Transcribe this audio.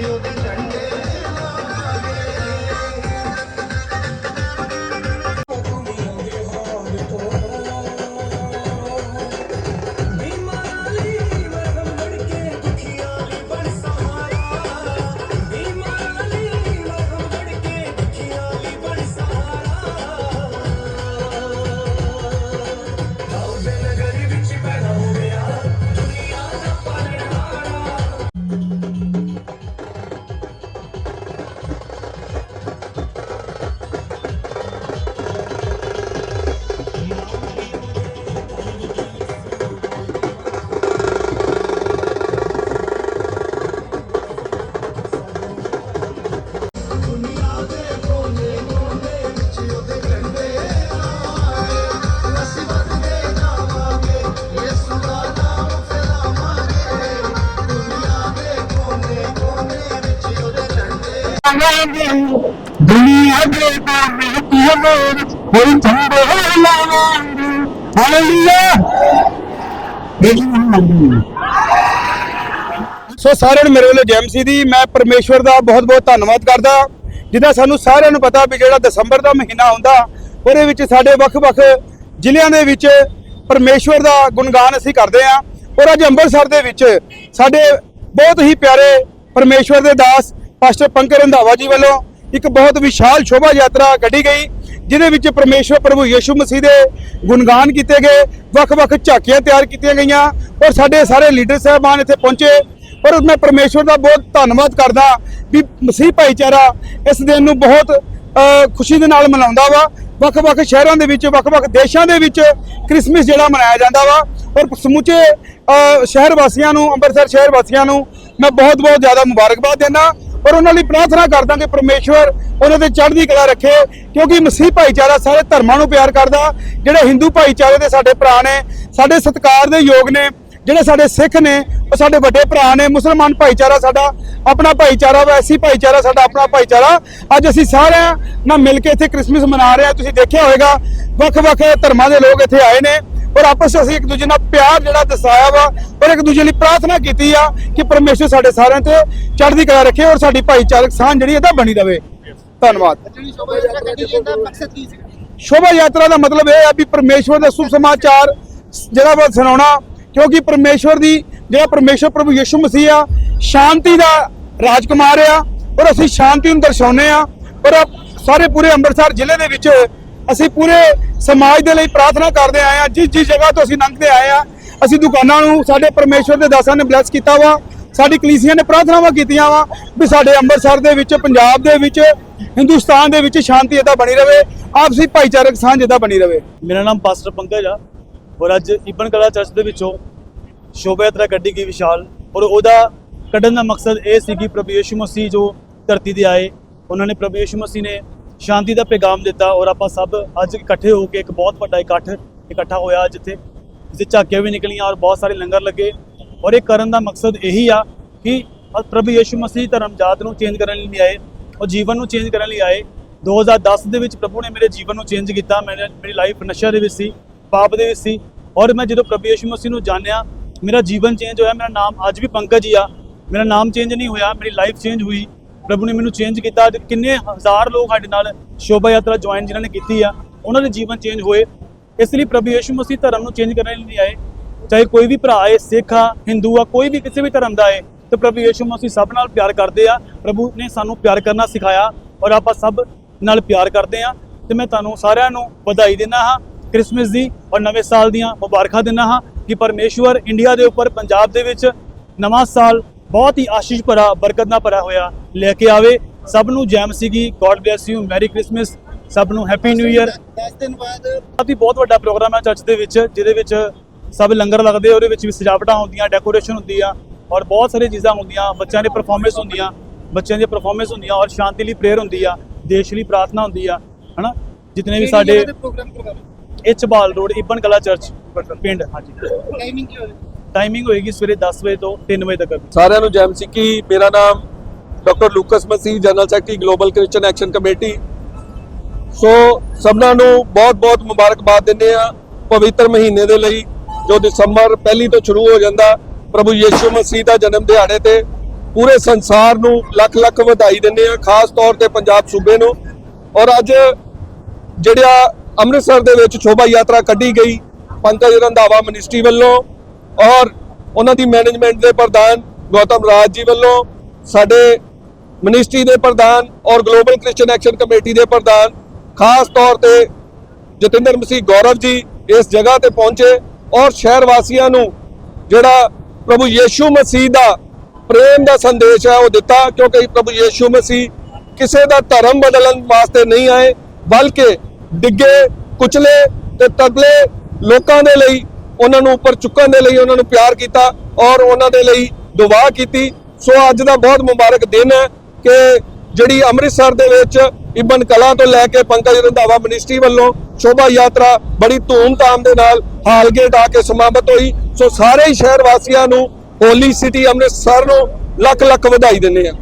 you. ਲਾਵਾਂਗੇ ਦੁਨੀਆ ਦੇ ਬਾਰੇ ਕਿਵੇਂ ਕੋਈ ਝੰਡੇ ਲਾਵਾਂਗੇ ਹਾਲੇਲੂਇਆ ਸੋ ਸਾਰਿਆਂ ਨੂੰ ਮੇਰੇ ਵੱਲੋਂ ਜੈਮਸੀ ਦੀ ਮੈਂ ਪਰਮੇਸ਼ਵਰ ਦਾ ਬਹੁਤ ਬਹੁਤ ਧੰਨਵਾਦ ਕਰਦਾ। ਜਿੱਦਾਂ ਸਾਨੂੰ ਸਾਰਿਆਂ ਨੂੰ ਪਤਾ ਵੀ ਜਿਹੜਾ ਦਸੰਬਰ ਦਾ ਮਹੀਨਾ ਹੁੰਦਾ, ਉਹਦੇ ਵਿੱਚ ਸਾਡੇ ਵੱਖ-ਵੱਖ ਜ਼ਿਲ੍ਹਿਆਂ ਦੇ ਵਿੱਚ ਪਰਮੇਸ਼ਵਰ ਦਾ ਗੁਣਗਾਨ ਅਸੀਂ ਕਰਦੇ ਆਂ ਔਰ ਅੱਜ ਅੰਮ੍ਰਿਤਸਰ ਦੇ ਵਿੱਚ ਸਾਡੇ ਬਹੁਤ ਹੀ ਪਿਆਰੇ ਪਰਮੇਸ਼ਵਰ ਦੇ ਦਾਸ ਪਾਸਟਰ ਪੰਕਜ ਰੰਧਾਵਾ ਜੀ ਵੱਲੋਂ ਇੱਕ ਬਹੁਤ ਵਿਸ਼ਾਲ ਸ਼ੋਭਾ ਯਾਤਰਾ ਕੱਢੀ ਗਈ, ਜਿਹਦੇ ਵਿੱਚ ਪਰਮੇਸ਼ਵਰ ਪ੍ਰਭੂ ਯੇਸ਼ੂ ਮਸੀਹ ਦੇ ਗੁਣਗਾਨ ਕੀਤੇ ਗਏ ਵੱਖ-ਵੱਖ ਝਾਕੀਆਂ ਤਿਆਰ ਕੀਤੀਆਂ ਗਈਆਂ ਔਰ ਸਾਡੇ ਸਾਰੇ ਲੀਡਰ ਸਾਹਿਬਾਨ ਇੱਥੇ ਪਹੁੰਚੇ। ਔਰ ਮੈਂ ਪਰਮੇਸ਼ਵਰ ਦਾ ਬਹੁਤ ਧੰਨਵਾਦ ਕਰਦਾ ਵੀ ਮਸੀਹ ਭਾਈਚਾਰਾ ਇਸ ਦਿਨ ਨੂੰ ਬਹੁਤ ਖੁਸ਼ੀ ਦੇ ਨਾਲ ਮਨਾਉਂਦਾ ਵਾ। ਵੱਖ-ਵੱਖ ਸ਼ਹਿਰਾਂ ਦੇ ਵਿੱਚ ਵੱਖ-ਵੱਖ ਦੇਸ਼ਾਂ ਦੇ ਵਿੱਚ ਕ੍ਰਿਸਮਸ ਜਿਹੜਾ ਮਨਾਇਆ ਜਾਂਦਾ ਵਾ। ਔਰ ਸਮੁੱਚੇ ਸ਼ਹਿਰ ਵਾਸੀਆਂ ਨੂੰ, ਅੰਮ੍ਰਿਤਸਰ ਸ਼ਹਿਰ ਵਾਸੀਆਂ ਨੂੰ ਮੈਂ ਬਹੁਤ-ਬਹੁਤ ਜ਼ਿਆਦਾ ਮੁਬਾਰਕਬਾਦ ਦਿੰਦਾ। ਔਰ ਉਹਨਾਂ ਲਈ ਪ੍ਰਾਰਥਨਾ ਕਰਦਾ ਕਿ ਪਰਮੇਸ਼ਵਰ, ਉਹਨਾਂ ਦੇ ਚੜ੍ਹਦੀ ਕਲਾ ਰੱਖੇ, ਕਿਉਂਕਿ ਮਸੀਹ ਭਾਈਚਾਰਾ ਸਾਰੇ ਧਰਮਾਂ ਨੂੰ ਪਿਆਰ ਕਰਦਾ। ਜਿਹੜੇ ਹਿੰਦੂ ਭਾਈਚਾਰੇ ਦੇ ਸਾਡੇ ਭਰਾ ਨੇ, ਸਾਡੇ ਸਤਿਕਾਰ ਦੇ ਯੋਗ ਨੇ, ਜਿਹੜੇ ਸਾਡੇ ਸਿੱਖ ਨੇ, ਉਹ ਸਾਡੇ ਵੱਡੇ ਭਰਾ ਨੇ, ਮੁਸਲਮਾਨ ਭਾਈਚਾਰਾ ਸਾਡਾ, ਆਪਣਾ ਭਾਈਚਾਰਾ ਵਾ, ਐਸੀ ਭਾਈਚਾਰਾ ਸਾਡਾ, ਆਪਣਾ ਭਾਈਚਾਰਾ। ਅੱਜ ਅਸੀਂ ਸਾਰਿਆਂ ਨਾਲ ਮਿਲ ਕੇ ਇੱਥੇ ਕ੍ਰਿਸਮਸ ਮਨਾ ਰਹੇ ਹਾਂ। ਤੁਸੀਂ ਦੇਖਿਆ ਹੋਵੇਗਾ, ਵੱਖ-ਵੱਖ ਧਰਮਾਂ ਦੇ ਲੋਕ ਇੱਥੇ ਆਏ ਨੇ। ਔਰ ਆਪਸ ਵਿੱਚ ਅਸੀਂ ਇੱਕ ਦੂਜੇ ਨਾਲ ਪਿਆਰ ਜਿਹੜਾ ਦਸਾਇਆ ਵਾ ਔਰ ਇੱਕ ਦੂਜੇ ਲਈ ਪ੍ਰਾਰਥਨਾ ਕੀਤੀ ਆ ਕਿ ਪਰਮੇਸ਼ਰ ਸਾਡੇ ਸਾਰਿਆਂ ਤੇ ਚੜ੍ਹਦੀ ਕਲਾ ਰੱਖੇ ਔਰ ਸਾਡੀ ਭਾਈਚਾਰਕ ਸਾਂਝ ਜਿਹੜੀ ਇਹਦਾ ਬਣੀ ਰਵੇ। ਧੰਨਵਾਦ। ਸ਼ੋਭਾ ਯਾਤਰਾ ਦਾ ਮਤਲਬ ਇਹ ਹੈ ਵੀ ਪਰਮੇਸ਼ਵਰ ਦਾ ਸੁਭ ਸਮਾਚਾਰ ਜਿਹੜਾ ਵਾ ਸੁਣਾਉਣਾ ਕਿਉਂਕਿ ਪਰਮੇਸ਼ਵਰ ਦੀ ਜਿਹੜਾ ਪਰਮੇਸ਼ਵਰ ਪ੍ਰਭੂ ਯਿਸੂ ਮਸੀਹ ਆ ਸ਼ਾਂਤੀ ਦਾ ਰਾਜਕੁਮਾਰ ਆ ਔਰ ਅਸੀਂ ਸ਼ਾਂਤੀ ਨੂੰ ਦਰਸਾਉਂਦੇ ਆ ਔਰ ਸਾਰੇ ਪੂਰੇ ਅੰਮ੍ਰਿਤਸਰ ਜ਼ਿਲ੍ਹੇ ਦੇ ਵਿੱਚ ਅਸੀਂ ਪੂਰੇ ਸਮਾਜ ਦੇ ਲਈ ਪ੍ਰਾਰਥਨਾ ਕਰਦੇ ਆਏ ਆ ਜਿਸ ਜਿਸ ਜਗ੍ਹਾ ਤੋਂ ਅਸੀਂ ਲੰਘਦੇ ਆਏ ਆ ਅਸੀਂ ਦੁਕਾਨਾਂ ਨੂੰ, ਸਾਡੇ ਪਰਮੇਸ਼ਵਰ ਦੇ ਦਾਸਾਂ ਨੇ ਬਲੈਸ ਕੀਤਾ ਵਾ, ਸਾਡੀ ਕਲੀਸੀਆ ਨੇ ਪ੍ਰਾਰਥਨਾਵਾਂ ਕੀਤੀਆਂ ਵਾ ਵੀ ਸਾਡੇ ਅੰਮ੍ਰਿਤਸਰ ਦੇ ਵਿੱਚ, ਪੰਜਾਬ ਦੇ ਵਿੱਚ, ਹਿੰਦੁਸਤਾਨ ਦੇ ਵਿੱਚ ਸ਼ਾਂਤੀ ਇਦਾਂ ਬਣੀ ਰਵੇ, ਆਪਸੀ ਭਾਈਚਾਰਕ ਸਾਂਝ ਇਦਾਂ ਬਣੀ ਰਵੇ। ਮੇਰਾ ਨਾਮ ਪਾਸਟਰ ਪੰਕਜ ਆ ਔਰ ਅੱਜ ਇਬਨ ਕਲਾ ਚਰਚ ਦੇ ਵਿੱਚੋਂ ਸ਼ੋਭਾ ਯਾਤਰਾ ਕੱਢੀ ਗਈ ਵਿਸ਼ਾਲ ਔਰ ਉਹਦਾ ਕੱਢਣ ਦਾ ਮਕਸਦ ਇਹ ਸੀ ਕਿ ਪ੍ਰਭੂ ਯਿਸੂ ਮਸੀਹ ਜੋ ਧਰਤੀ ਤੇ ਆਏ, ਉਹਨਾਂ ਨੇ ਪ੍ਰਭੂ ਯਿਸੂ ਮਸੀਹ ਨੇ ਸ਼ਾਂਤੀ ਦਾ ਪੈਗਾਮ ਦਿੱਤਾ ਔਰ ਆਪਾਂ ਸਭ ਅੱਜ ਇਕੱਠੇ ਹੋ ਕੇ ਇੱਕ ਬਹੁਤ ਵੱਡਾ ਇਕੱਠ ਇਕੱਠਾ ਹੋਇਆ ਜਿੱਥੇ ਜਿੱਥੇ ਝਾਕੀਆਂ ਵੀ ਨਿਕਲੀਆਂ ਔਰ ਬਹੁਤ ਸਾਰੇ ਲੰਗਰ ਲੱਗੇ। ਔਰ ਇਹ ਕਰਨ ਦਾ ਮਕਸਦ ਇਹੀ ਆ ਕਿ ਪ੍ਰਭੂ ਯੇਸ਼ੂ ਮਸੀਹ ਧਰਮ ਜਾਤ ਨੂੰ ਚੇਂਜ ਕਰਨ ਲਈ ਆਏ ਔਰ ਜੀਵਨ ਨੂੰ ਚੇਂਜ ਕਰਨ ਲਈ ਆਏ। 2010 ਦੇ ਵਿੱਚ ਪ੍ਰਭੂ ਨੇ ਮੇਰੇ ਜੀਵਨ ਨੂੰ ਚੇਂਜ ਕੀਤਾ ਮੈਂ ਮੇਰੀ ਲਾਈਫ ਨਸ਼ਾ ਦੇ ਵਿੱਚ ਸੀ, ਪਾਪ ਦੇ ਵਿੱਚ ਸੀ ਔਰ ਮੈਂ ਜਦੋਂ ਪ੍ਰਭੂ ਯਿਸੂ ਮਸੀਹ ਨੂੰ ਜਾਣਿਆ, ਮੇਰਾ ਜੀਵਨ ਚੇਂਜ ਹੋਇਆ, ਮੇਰਾ ਨਾਮ ਅੱਜ ਵੀ ਪੰਕਜ ਹੀ ਆ। ਮੇਰਾ ਨਾਮ ਚੇਂਜ ਨਹੀਂ ਹੋਇਆ, ਮੇਰੀ ਲਾਈਫ ਚੇਂਜ ਹੋਈ। ਪ੍ਰਭੂ ਨੇ ਮੈਨੂੰ ਚੇਂਜ ਕੀਤਾ। ਅੱਜ ਕਿੰਨੇ ਹਜ਼ਾਰ ਲੋਕ ਸਾਡੇ ਨਾਲ ਸ਼ੋਭਾ ਯਾਤਰਾ ਜੁਆਇਨ ਜਿਨ੍ਹਾਂ ਨੇ ਕੀਤੀ ਆ, ਉਹਨਾਂ ਦੇ ਜੀਵਨ ਚੇਂਜ ਹੋਏ। ਇਸ ਲਈ ਪ੍ਰਭੂ ਯਿਸੂ ਮਸੀਹ ਧਰਮ ਨੂੰ ਚੇਂਜ ਕਰਨ ਲਈ ਆਏ। ਚਾਹੇ ਕੋਈ ਵੀ ਭਰਾ ਹੈ ਸਿੱਖ ਆ, ਹਿੰਦੂ ਆ, ਕੋਈ ਵੀ ਕਿਸੇ ਵੀ ਧਰਮ ਦਾ ਹੈ ਤੇ ਪ੍ਰਭੂ ਯਿਸੂ ਮਸੀਹ ਸਭ ਨਾਲ ਪਿਆਰ ਕਰਦੇ ਆ। ਪ੍ਰਭੂ ਨੇ ਸਾਨੂੰ ਪਿਆਰ ਕਰਨਾ ਸਿਖਾਇਆ ਔਰ ਆਪਾਂ ਸਭ ਨਾਲ ਪਿਆਰ ਕਰਦੇ ਆ। ਤੇ ਮੈਂ ਤੁਹਾਨੂੰ ਸਾਰਿਆਂ ਨੂੰ ਵਧਾਈ ਦਿੰਦਾ ਹਾਂ, ਕ੍ਰਿਸਮਸ ਦੀ ਔਰ ਨਵੇਂ ਸਾਲ ਦੀਆਂ ਮੁਬਾਰਕਾਂ ਦਿੰਦਾ ਹਾਂ ਕਿ ਪਰਮੇਸ਼ਵਰ ਇੰਡੀਆ ਦੇ ਉੱਪਰ, ਪੰਜਾਬ ਦੇ ਵਿੱਚ ਨਵਾਂ ਸਾਲ ਬਹੁਤ ਹੀ ਆਸ਼ੀਸ਼ ਭਰਾ ਬਰਕਤ ਨਾਲ ਭਰਿਆ ਹੋਇਆ ਲੈ ਕੇ ਆਵੇ। ਸਭ ਨੂੰ ਜੈ ਮਸੀਹ ਦੀ God bless you merry Christmas ਸਭ ਨੂੰ ਹੈਪੀ ਨਿਊ ਇਅਰ 10 ਦਿਨ ਬਾਅਦ ਬਹੁਤ ਹੀ ਬਹੁਤ ਵੱਡਾ ਪ੍ਰੋਗਰਾਮ ਹੈ ਚਰਚ ਦੇ ਵਿੱਚ ਜਿਹਦੇ ਵਿੱਚ ਸਭ ਲੰਗਰ ਲੱਗਦੇ ਉਹਦੇ ਵਿੱਚ ਵੀ ਸਜਾਵਟਾਂ ਹੁੰਦੀਆਂ ਡੈਕੋਰੇਸ਼ਨ ਹੁੰਦੀ ਆ ਔਰ ਬਹੁਤ ਸਾਰੀਆਂ ਚੀਜ਼ਾਂ ਹੁੰਦੀਆਂ ਬੱਚਿਆਂ ਦੀ ਪਰਫਾਰਮੈਂਸ ਹੁੰਦੀਆਂ ਬੱਚਿਆਂ ਦੀ ਪਰਫਾਰਮੈਂਸ ਹੁੰਦੀਆਂ ਔਰ ਸ਼ਾਂਤੀ ਲਈ ਪ੍ਰੇਅਰ ਹੁੰਦੀ ਆ ਦੇਸ਼ ਲਈ ਪ੍ਰਾਰਥਨਾ ਹੁੰਦੀ ਆ ਹਨਾ? ਜਿਤਨੇ ਵੀ ਸਾਡੇ ਇਹ ਚਬਾਲ ਰੋਡ ਇਬਨ ਕਲਾ ਚਰਚ ਪਿੰਡ। ਹਾਂਜੀ। ਟਾਈਮਿੰਗ ਕੀ ਹੋਵੇ ਟਾਈਮਿੰਗ ਹੋਏਗੀ ਸਵੇਰੇ 10 ਵਜੇ ਤੋਂ 3 ਵਜੇ ਤੱਕ। ਸਾਰਿਆਂ ਨੂੰ ਜੈਮ ਸਿੱਕੀ ਮੇਰਾ ਨਾਮ doctor Lucas Masih general secretary global Christian action committee so ਸਭਨਾਂ ਨੂੰ ਬਹੁਤ-ਬਹੁਤ ਮੁਬਾਰਕਬਾਦ ਦਿੰਦੇ ਆ ਪਵਿੱਤਰ ਮਹੀਨੇ ਦੇ ਲਈ, ਜੋ ਦਸੰਬਰ ਪਹਿਲੀ ਤੋਂ ਸ਼ੁਰੂ ਹੋ ਜਾਂਦਾ, ਪ੍ਰਭੂ ਯੀਸ਼ੂ ਮਸੀਹ ਦਾ ਜਨਮ ਦਿਹਾੜੇ ਤੇ ਪੂਰੇ ਸੰਸਾਰ ਨੂੰ ਲੱਖ-ਲੱਖ ਵਧਾਈ ਦਿੰਦੇ ਆ ਖਾਸ ਤੌਰ ਤੇ ਪੰਜਾਬ ਸੂਬੇ ਨੂੰ। ਔਰ ਅੱਜ ਜਿਹੜਾ ਅੰਮ੍ਰਿਤਸਰ ਦੇ ਵਿੱਚ ਸ਼ੋਭਾ ਯਾਤਰਾ ਕੱਢੀ ਗਈ, ਪੰਕਜ ਰੰਧਾਵਾ ਮਿਨਿਸਟਰੀ ਵੱਲੋਂ ਔਰ ਉਹਨਾਂ ਦੀ ਮੈਨੇਜਮੈਂਟ ਦੇ ਪ੍ਰਧਾਨ ਗੌਤਮ ਰਾਜ ਜੀ ਵੱਲੋਂ ਸਾਡੇ ਮਿਨਿਸਟਰੀ ਦੇ ਪ੍ਰਧਾਨ ਔਰ ਗਲੋਬਲ ਕ੍ਰਿਸਚੀਅਨ ਐਕਸ਼ਨ ਕਮੇਟੀ ਦੇ ਪ੍ਰਧਾਨ, ਖਾਸ ਤੌਰ ਤੇ ਜਤਿੰਦਰ ਮਸੀਹ ਗੌਰਵ ਜੀ ਇਸ ਜਗ੍ਹਾ ਤੇ ਪਹੁੰਚੇ ਔਰ ਸ਼ਹਿਰ ਵਾਸੀਆਂ ਨੂੰ ਜਿਹੜਾ ਪ੍ਰਭੂ ਯੀਸ਼ੂ ਮਸੀਹ ਦਾ ਪ੍ਰੇਮ ਦਾ ਸੰਦੇਸ਼ ਹੈ ਉਹ ਦਿੱਤਾ, ਕਿਉਂਕਿ ਪ੍ਰਭੂ ਯੀਸ਼ੂ ਮਸੀਹ ਕਿਸੇ ਦਾ ਧਰਮ ਬਦਲਣ ਵਾਸਤੇ ਨਹੀਂ ਆਏ, ਬਲਕਿ ਡਿੱਗੇ, ਕੁਚਲੇ ਤੇ ਤਬਲੇ ਲੋਕਾਂ ਦੇ ਲਈ ਉਹਨਾਂ ਨੂੰ ਉੱਪਰ ਚੁੱਕਣ ਦੇ ਲਈ ਉਹਨਾਂ ਨੂੰ ਪਿਆਰ ਕੀਤਾ ਔਰ ਉਹਨਾਂ ਦੇ ਲਈ ਦੁਆ ਕੀਤੀ। ਸੋ ਅੱਜ ਦਾ ਬਹੁਤ ਮੁਬਾਰਕ ਦਿਨ ਹੈ ਕਿ ਜਿਹੜੀ ਅੰਮ੍ਰਿਤਸਰ ਦੇ ਵਿੱਚ ਇਬਨ ਕਲਾ ਤੋਂ ਲੈ ਕੇ ਪੰਕਜ ਰੰਧਾਵਾ ਮਿਨਿਸਟਰੀ ਵੱਲੋਂ ਸ਼ੋਭਾ ਯਾਤਰਾ ਬੜੀ ਧੂਮ-ਧਾਮ ਦੇ ਨਾਲ ਹਾਲਗੇਟ ਆ ਕੇ ਸਮਾਪਤ ਹੋਈ। ਸੋ ਸਾਰੇ ਹੀ ਸ਼ਹਿਰ ਵਾਸੀਆਂ ਨੂੰ ਹੋਲੀ ਸਿਟੀ ਅੰਮ੍ਰਿਤਸਰ ਨੂੰ ਲੱਖ ਲੱਖ ਵਧਾਈ ਦਿੰਦੇ ਆ